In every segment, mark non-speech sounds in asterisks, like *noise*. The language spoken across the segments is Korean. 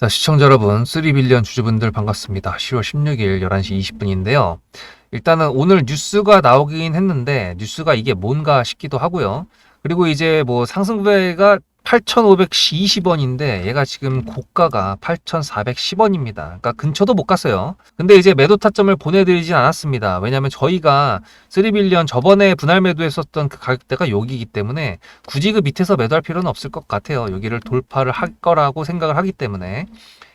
자, 시청자 여러분, 3빌리언 주주분들 반갑습니다. 10월 16일 11시 20분인데요. 일단은 오늘 뉴스가 나오긴 했는데, 뉴스가 이게 뭔가 싶기도 하고요. 그리고 이제 뭐 상승배가 8,520원인데, 얘가 지금 고가가 8,410원입니다. 그러니까 근처도 못 갔어요. 근데 이제 매도 타점을 보내드리진 않았습니다. 왜냐면 저희가 3빌리언 저번에 분할 매도했었던 그 가격대가 여기이기 때문에 굳이 그 밑에서 매도할 필요는 없을 것 같아요. 여기를 돌파를 할 거라고 생각을 하기 때문에.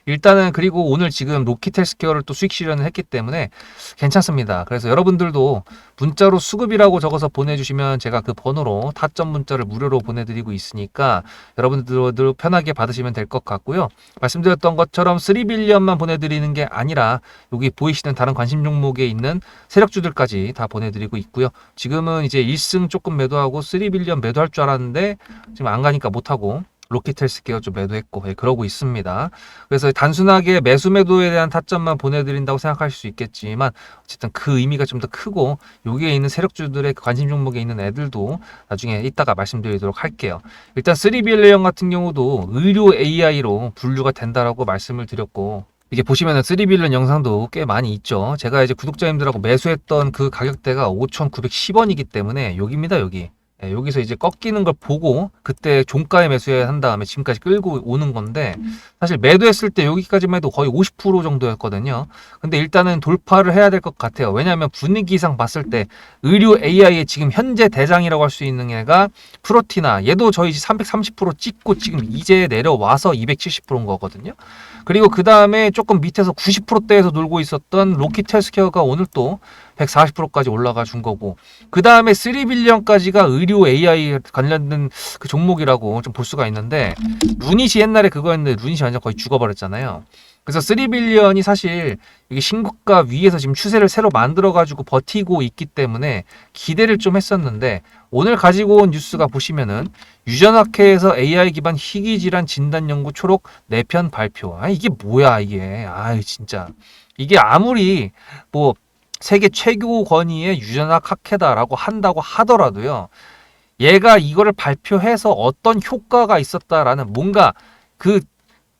일단은 그리고 오늘 지금 로키텔스케어를 또 수익 실현을 했기 때문에 괜찮습니다. 그래서 여러분들도 문자로 수급이라고 적어서 보내주시면 제가 그 번호로 타점 문자를 무료로 보내드리고 있으니까 여러분들도 편하게 받으시면 될 것 같고요. 말씀드렸던 것처럼 3빌리언만 보내드리는 게 아니라 여기 보이시는 다른 관심 종목에 있는 세력주들까지 다 보내드리고 있고요. 지금은 이제 1승 조금 매도하고 3빌리언 매도할 줄 알았는데 지금 안 가니까 못하고 로키텔스케어 좀 매도했고 예, 그러고 있습니다. 그래서 단순하게 매수 매도에 대한 타점만 보내드린다고 생각하실 수 있겠지만 어쨌든 그 의미가 좀 더 크고 여기에 있는 세력주들의 관심 종목에 있는 애들도 나중에 이따가 말씀드리도록 할게요. 일단 3빌리언 같은 경우도 의료 AI로 분류가 된다라고 말씀을 드렸고 이게 보시면은 3빌런 영상도 꽤 많이 있죠. 제가 이제 구독자님들하고 매수했던 그 가격대가 5,910원이기 때문에 여기입니다, 여기. 예, 여기서 이제 꺾이는 걸 보고 그때 종가에 매수한 다음에 지금까지 끌고 오는 건데 사실 매도했을 때 여기까지만 해도 거의 50% 정도였거든요. 근데 일단은 돌파를 해야 될 것 같아요. 왜냐하면 분위기상 봤을 때 의료 AI의 지금 현재 대장이라고 할 수 있는 애가 프로티나 얘도 저희 330% 찍고 지금 이제 내려와서 270%인 거거든요. 그리고 그 다음에 조금 밑에서 90%대에서 놀고 있었던 로키텔스케어가 오늘 또 140%까지 올라가 준 거고 그 다음에 3빌리언까지가 의료 AI 관련된 그 종목이라고 좀 볼 수가 있는데 루닛이 옛날에 그거였는데 루닛이 완전 거의 죽어버렸잖아요. 그래서 3빌리언이 사실 이게 신고가 위에서 지금 추세를 새로 만들어 가지고 버티고 있기 때문에 기대를 좀 했었는데 오늘 가지고 온 뉴스가 보시면은 유전학회에서 AI 기반 희귀 질환 진단 연구 초록 4편 발표. 아 이게 뭐야 이게. 아 진짜. 이게 아무리 뭐 세계 최고 권위의 유전학 학회다라고 한다고 하더라도요. 얘가 이거를 발표해서 어떤 효과가 있었다라는 뭔가 그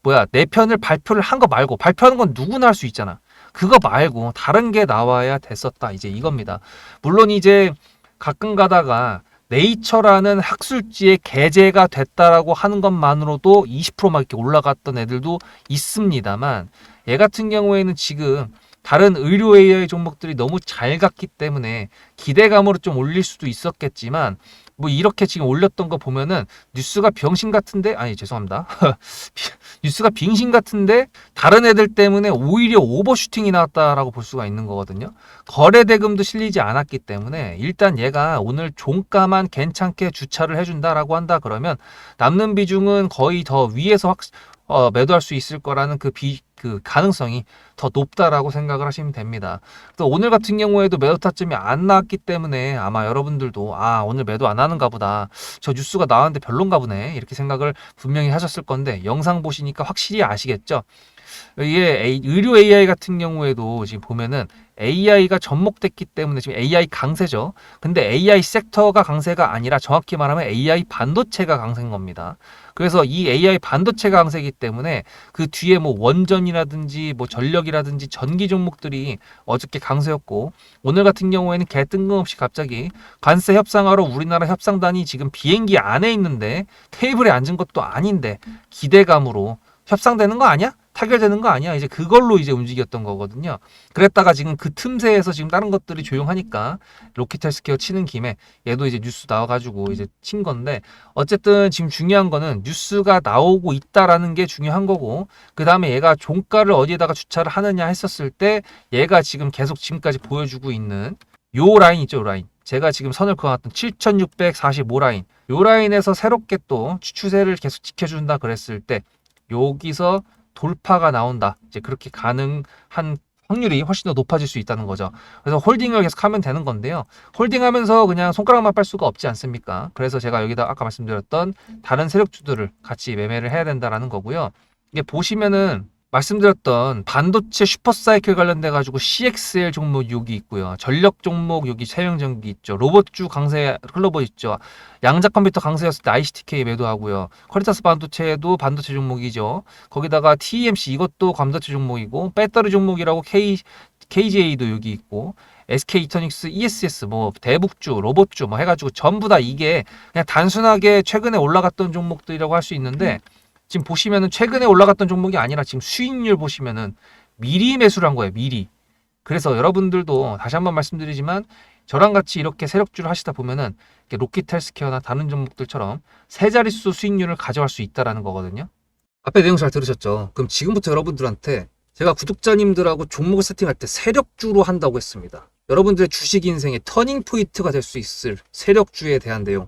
뭐야 내 편을 발표를 한 거 말고 발표하는 건 누구나 할 수 있잖아. 그거 말고 다른 게 나와야 됐었다. 이제 이겁니다. 물론 이제 가끔 가다가 네이처라는 학술지에 게재가 됐다라고 하는 것만으로도 20%막 이렇게 올라갔던 애들도 있습니다만 얘 같은 경우에는 지금 다른 의료 AI 종목들이 너무 잘 갔기 때문에 기대감으로 좀 올릴 수도 있었겠지만 뭐 이렇게 지금 올렸던 거 보면은 뉴스가 병신 같은데 아니 죄송합니다. *laughs* 뉴스가 빙신 같은데 다른 애들 때문에 오히려 오버슈팅이 나왔다라고 볼 수가 있는 거거든요. 거래 대금도 실리지 않았기 때문에 일단 얘가 오늘 종가만 괜찮게 주차를 해준다라고 한다 그러면 남는 비중은 거의 더 위에서 확 어, 매도할 수 있을 거라는 그 비, 그 가능성이 더 높다라고 생각을 하시면 됩니다. 또 오늘 같은 경우에도 매도 타점이 안 나왔기 때문에 아마 여러분들도 아, 오늘 매도 안 하는가 보다. 저 뉴스가 나왔는데 별론가 보네. 이렇게 생각을 분명히 하셨을 건데 영상 보시니까 확실히 아시겠죠? 이게 의료 AI 같은 경우에도 지금 보면은 AI가 접목됐기 때문에 지금 AI 강세죠. 근데 AI 섹터가 강세가 아니라 정확히 말하면 AI 반도체가 강세인 겁니다. 그래서 이 AI 반도체가 강세이기 때문에 그 뒤에 뭐 원전이라든지 뭐 전력이라든지 전기 종목들이 어저께 강세였고 오늘 같은 경우에는 개 뜬금없이 갑자기 관세 협상하러 우리나라 협상단이 지금 비행기 안에 있는데 테이블에 앉은 것도 아닌데 기대감으로 협상되는 거 아니야? 타결되는 거 아니야? 이제 그걸로 이제 움직였던 거거든요. 그랬다가 지금 그 틈새에서 지금 다른 것들이 조용하니까 로키텔스케어 치는 김에 얘도 이제 뉴스 나와가지고 이제 친 건데 어쨌든 지금 중요한 거는 뉴스가 나오고 있다라는 게 중요한 거고 그 다음에 얘가 종가를 어디에다가 주차를 하느냐 했었을 때 얘가 지금 계속 지금까지 보여주고 있는 요 라인 있죠, 요 라인. 제가 지금 선을 그어놨던 7645 라인. 요 라인에서 새롭게 또 추세를 계속 지켜준다 그랬을 때 여기서 돌파가 나온다. 이제 그렇게 가능한 확률이 훨씬 더 높아질 수 있다는 거죠. 그래서 홀딩을 계속 하면 되는 건데요. 홀딩하면서 그냥 손가락만 빨 수가 없지 않습니까? 그래서 제가 여기다 아까 말씀드렸던 다른 세력주들을 같이 매매를 해야 된다라는 거고요. 이게 보시면은 말씀드렸던 반도체 슈퍼사이클 관련돼 가지고 CXL 종목 여기 있고요. 전력 종목 여기 세명전기 있죠. 로봇주 강세 클로버 있죠. 양자 컴퓨터 강세였을 때 ICTK 매도하고요. 커리타스 반도체도 반도체 종목이죠. 거기다가 TMC 이것도 반도체 종목이고 배터리 종목이라고 K KJ도 여기 있고 SK 이터닉스, ESS, 뭐 대북주, 로봇주 뭐 해가지고 전부 다 이게 그냥 단순하게 최근에 올라갔던 종목들이라고 할 수 있는데 지금 보시면은 최근에 올라갔던 종목이 아니라 지금 수익률 보시면은 미리 매수를 한 거예요. 미리. 그래서 여러분들도 다시 한번 말씀드리지만 저랑 같이 이렇게 세력주를 하시다 보면은 이렇게 로키텔스케어나 다른 종목들처럼 세 자릿수 수익률을 가져갈 수 있다라는 거거든요. 앞에 내용 잘 들으셨죠? 그럼 지금부터 여러분들한테 제가 구독자님들하고 종목을 세팅할 때 세력주로 한다고 했습니다. 여러분들의 주식 인생의 터닝 포인트가 될 수 있을 세력주에 대한 내용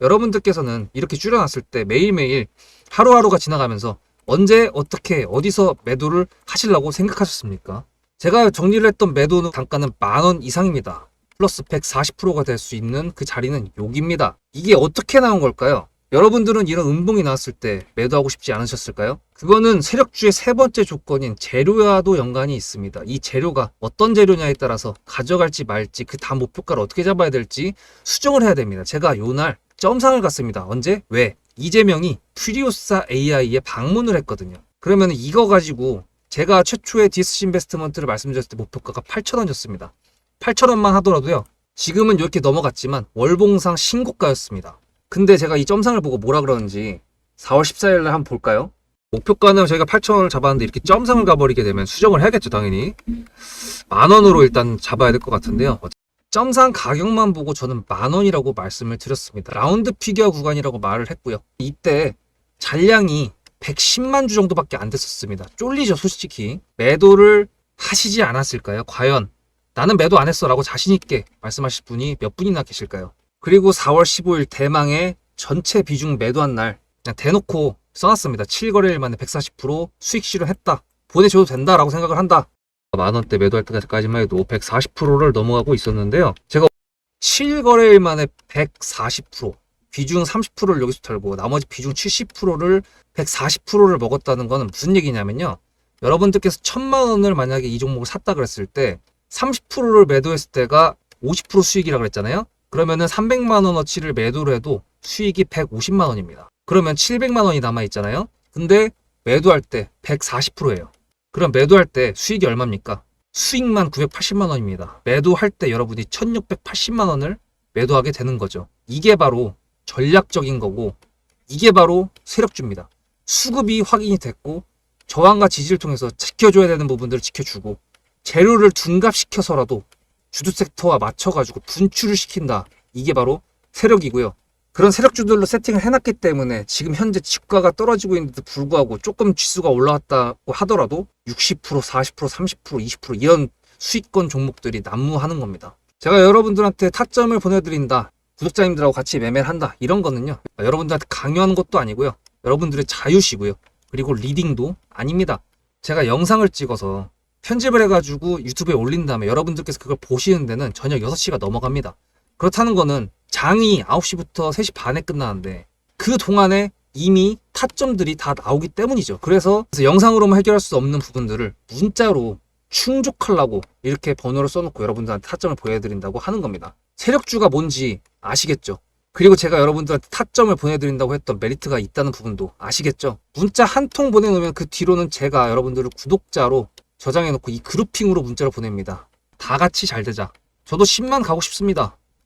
여러분들께서는 이렇게 줄여놨을 때 매일매일 하루하루가 지나가면서 언제 어떻게 어디서 매도를 하시려고 생각하셨습니까? 제가 정리를 했던 매도 단가는 만 원 이상입니다. 플러스 140%가 될 수 있는 그 자리는 여기입니다. 이게 어떻게 나온 걸까요? 여러분들은 이런 음봉이 나왔을 때 매도하고 싶지 않으셨을까요? 그거는 세력주의 세 번째 조건인 재료와도 연관이 있습니다. 이 재료가 어떤 재료냐에 따라서 가져갈지 말지 그 다음 목표가를 어떻게 잡아야 될지 수정을 해야 됩니다. 제가 요날 점상을 갔습니다. 언제? 왜? 이재명이 퓨리오사 AI에 방문을 했거든요. 그러면 이거 가지고 제가 최초의 디스 인베스트먼트를 말씀드렸을 때 목표가가 8,000원이었습니다. 8,000원만 하더라도요. 지금은 이렇게 넘어갔지만 월봉상 신고가였습니다. 근데 제가 이 점상을 보고 뭐라 그러는지 4월 14일 날 한번 볼까요? 목표가는 저희가 8,000원을 잡았는데 이렇게 점상을 가버리게 되면 수정을 해야겠죠, 당연히. 만 원으로 일단 잡아야 될 것 같은데요. 점상 가격만 보고 저는 만 원이라고 말씀을 드렸습니다. 라운드 피겨 구간이라고 말을 했고요. 이때 잔량이 110만 주 정도밖에 안 됐었습니다. 쫄리죠, 솔직히. 매도를 하시지 않았을까요? 과연 나는 매도 안 했어 라고 자신 있게 말씀하실 분이 몇 분이나 계실까요? 그리고 4월 15일 대망의 전체 비중 매도한 날 그냥 대놓고 써놨습니다. 7거래일 만에 140% 수익 실현했다. 보내줘도 된다라고 생각을 한다. 만원대 매도할 때까지만 해도 140%를 넘어가고 있었는데요. 제가 7거래일 만에 140% 비중 30%를 여기서 털고 나머지 비중 70%를 140%를 먹었다는 거는 무슨 얘기냐면요. 여러분들께서 천만 원을 만약에 이 종목을 샀다 그랬을 때 30%를 매도했을 때가 50% 수익이라고 그랬잖아요. 그러면은 300만 원어치를 매도를 해도 수익이 150만 원입니다. 그러면 700만 원이 남아 있잖아요. 근데 매도할 때 140%예요. 그럼 매도할 때 수익이 얼마입니까? 수익만 980만 원입니다. 매도할 때 여러분이 1680만 원을 매도하게 되는 거죠. 이게 바로 전략적인 거고 이게 바로 세력주입니다. 수급이 확인이 됐고 저항과 지지를 통해서 지켜줘야 되는 부분들을 지켜주고 재료를 둔갑시켜서라도 주도 섹터와 맞춰가지고 분출을 시킨다. 이게 바로 세력이고요. 그런 세력주들로 세팅을 해놨기 때문에 지금 현재 주가가 떨어지고 있는데도 불구하고 조금 지수가 올라왔다고 하더라도 60%, 40%, 30%, 20% 이런 수익권 종목들이 난무하는 겁니다. 제가 여러분들한테 타점을 보내드린다. 구독자님들하고 같이 매매를 한다. 이런 거는요. 여러분들한테 강요하는 것도 아니고요. 여러분들의 자유시고요. 그리고 리딩도 아닙니다. 제가 영상을 찍어서 편집을 해가지고 유튜브에 올린 다음에 여러분들께서 그걸 보시는 데는 저녁 6시가 넘어갑니다. 그렇다는 거는 장이 9시부터 3시 반에 끝나는데 그 동안에 이미 타점들이 다 나오기 때문이죠. 그래서, 그래서 영상으로만 해결할 수 없는 부분들을 문자로 충족하려고 이렇게 번호를 써놓고 여러분들한테 타점을 보여드린다고 하는 겁니다. 세력주가 뭔지 아시겠죠? 그리고 제가 여러분들한테 타점을 보내드린다고 했던 메리트가 있다는 부분도 아시겠죠? 문자 한 통 보내놓으면 그 뒤로는 제가 여러분들을 구독자로 저장해놓고 이 그룹핑으로 문자를 보냅니다. 다 같이 잘 되자. 저도 10만 가고 싶습니다.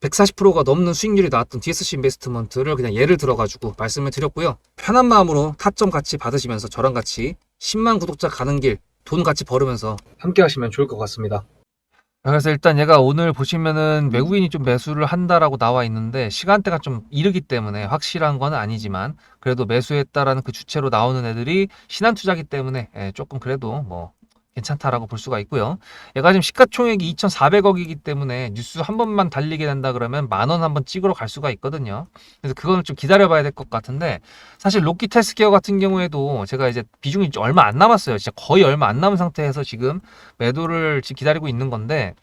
140%가 넘는 수익률이 나왔던 DSC 인베스트먼트를 그냥 예를 들어가지고 말씀을 드렸고요. 편한 마음으로 타점 같이 받으시면서 저랑 같이 10만 구독자 가는 길 돈 같이 벌으면서 함께 하시면 좋을 것 같습니다. 그래서 일단 얘가 오늘 보시면은 외국인이 좀 매수를 한다라고 나와 있는데 시간대가 좀 이르기 때문에 확실한 건 아니지만 그래도 매수했다라는 그 주체로 나오는 애들이 신한 투자기 때문에 예, 조금 그래도 뭐 괜찮다라고 볼 수가 있고요. 얘가 지금 시가총액이 2,400억이기 때문에 뉴스 한 번만 달리게 된다 그러면 만 원 한 번 찍으러 갈 수가 있거든요. 그래서 그거는 좀 기다려봐야 될 것 같은데 사실 로키 테스케어 같은 경우에도 제가 이제 비중이 얼마 안 남았어요. 진짜 거의 얼마 안 남은 상태에서 지금 매도를 지금 기다리고 있는 건데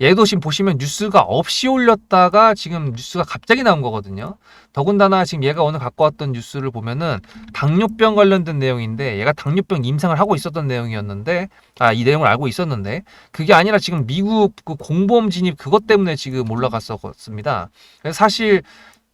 얘도 지금 보시면 뉴스가 없이 올렸다가 지금 뉴스가 갑자기 나온 거거든요. 더군다나 지금 얘가 오늘 갖고 왔던 뉴스를 보면은 당뇨병 관련된 내용인데 얘가 당뇨병 임상을 하고 있었던 내용이었는데 아 이 내용을 알고 있었는데 그게 아니라 지금 미국 그 공보험 진입 그것 때문에 지금 올라갔었습니다. 사실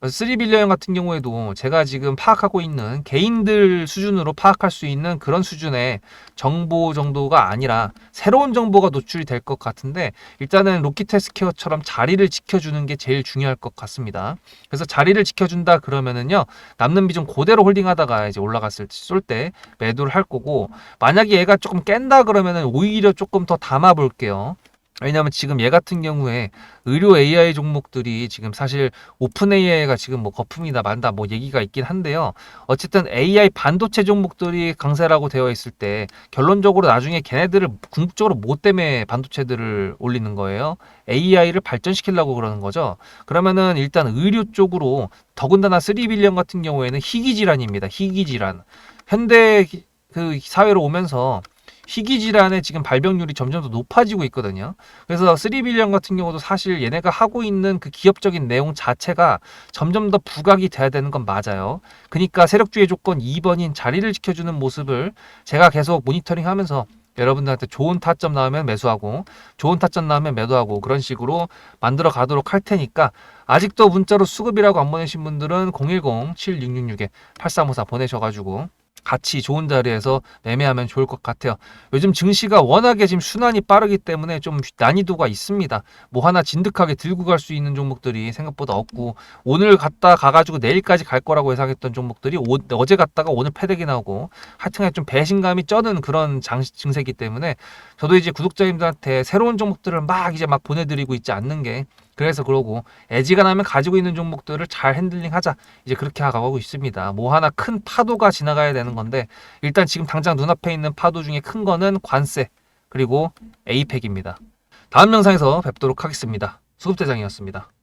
3빌리언 같은 경우에도 제가 지금 파악하고 있는 개인들 수준으로 파악할 수 있는 그런 수준의 정보 정도가 아니라 새로운 정보가 노출이 될 것 같은데 일단은 로키테스케어처럼 자리를 지켜주는 게 제일 중요할 것 같습니다. 그래서 자리를 지켜준다 그러면은요 남는 비중 그대로 홀딩하다가 이제 올라갔을 때쏠때 매도를 할 거고 만약에 얘가 조금 깬다 그러면은 오히려 조금 더 담아 볼게요. 왜냐하면 지금 얘 같은 경우에 의료 AI 종목들이 지금 사실 오픈 AI가 지금 뭐 거품이다 만다 뭐 얘기가 있긴 한데요. 어쨌든 AI 반도체 종목들이 강세라고 되어 있을 때 결론적으로 나중에 걔네들을 궁극적으로 뭐 때문에 반도체들을 올리는 거예요? AI를 발전시키려고 그러는 거죠. 그러면은 일단 의료 쪽으로 더군다나 3빌리언 같은 경우에는 희귀 질환입니다. 희귀 질환. 현대 그 사회로 오면서 희귀 질환의 지금 발병률이 점점 더 높아지고 있거든요. 그래서 3빌리언 같은 경우도 사실 얘네가 하고 있는 그 기업적인 내용 자체가 점점 더 부각이 돼야 되는 건 맞아요. 그러니까 세력주의 조건 2번인 자리를 지켜주는 모습을 제가 계속 모니터링 하면서 여러분들한테 좋은 타점 나오면 매수하고 좋은 타점 나오면 매도하고 그런 식으로 만들어 가도록 할 테니까 아직도 문자로 수급이라고 안 보내신 분들은 010-7666-8354 보내셔가지고 같이 좋은 자리에서 매매하면 좋을 것 같아요. 요즘 증시가 워낙에 지금 순환이 빠르기 때문에 좀 난이도가 있습니다. 뭐 하나 진득하게 들고 갈 수 있는 종목들이 생각보다 없고 오늘 갔다 가가지고 내일까지 갈 거라고 예상했던 종목들이 오- 어제 갔다가 오늘 패대기 나오고 하여튼간 좀 배신감이 쩌는 그런 장, 증세이기 때문에 저도 이제 구독자님들한테 새로운 종목들을 막 이제 막 보내드리고 있지 않는 게 그래서 그러고 애지가 나면 가지고 있는 종목들을 잘 핸들링 하자 이제 그렇게 가고 있습니다. 뭐 하나 큰 파도가 지나가야 되는 건데 일단 지금 당장 눈앞에 있는 파도 중에 큰 거는 관세 그리고 에이펙입니다. 다음 영상에서 뵙도록 하겠습니다. 수급대장이었습니다.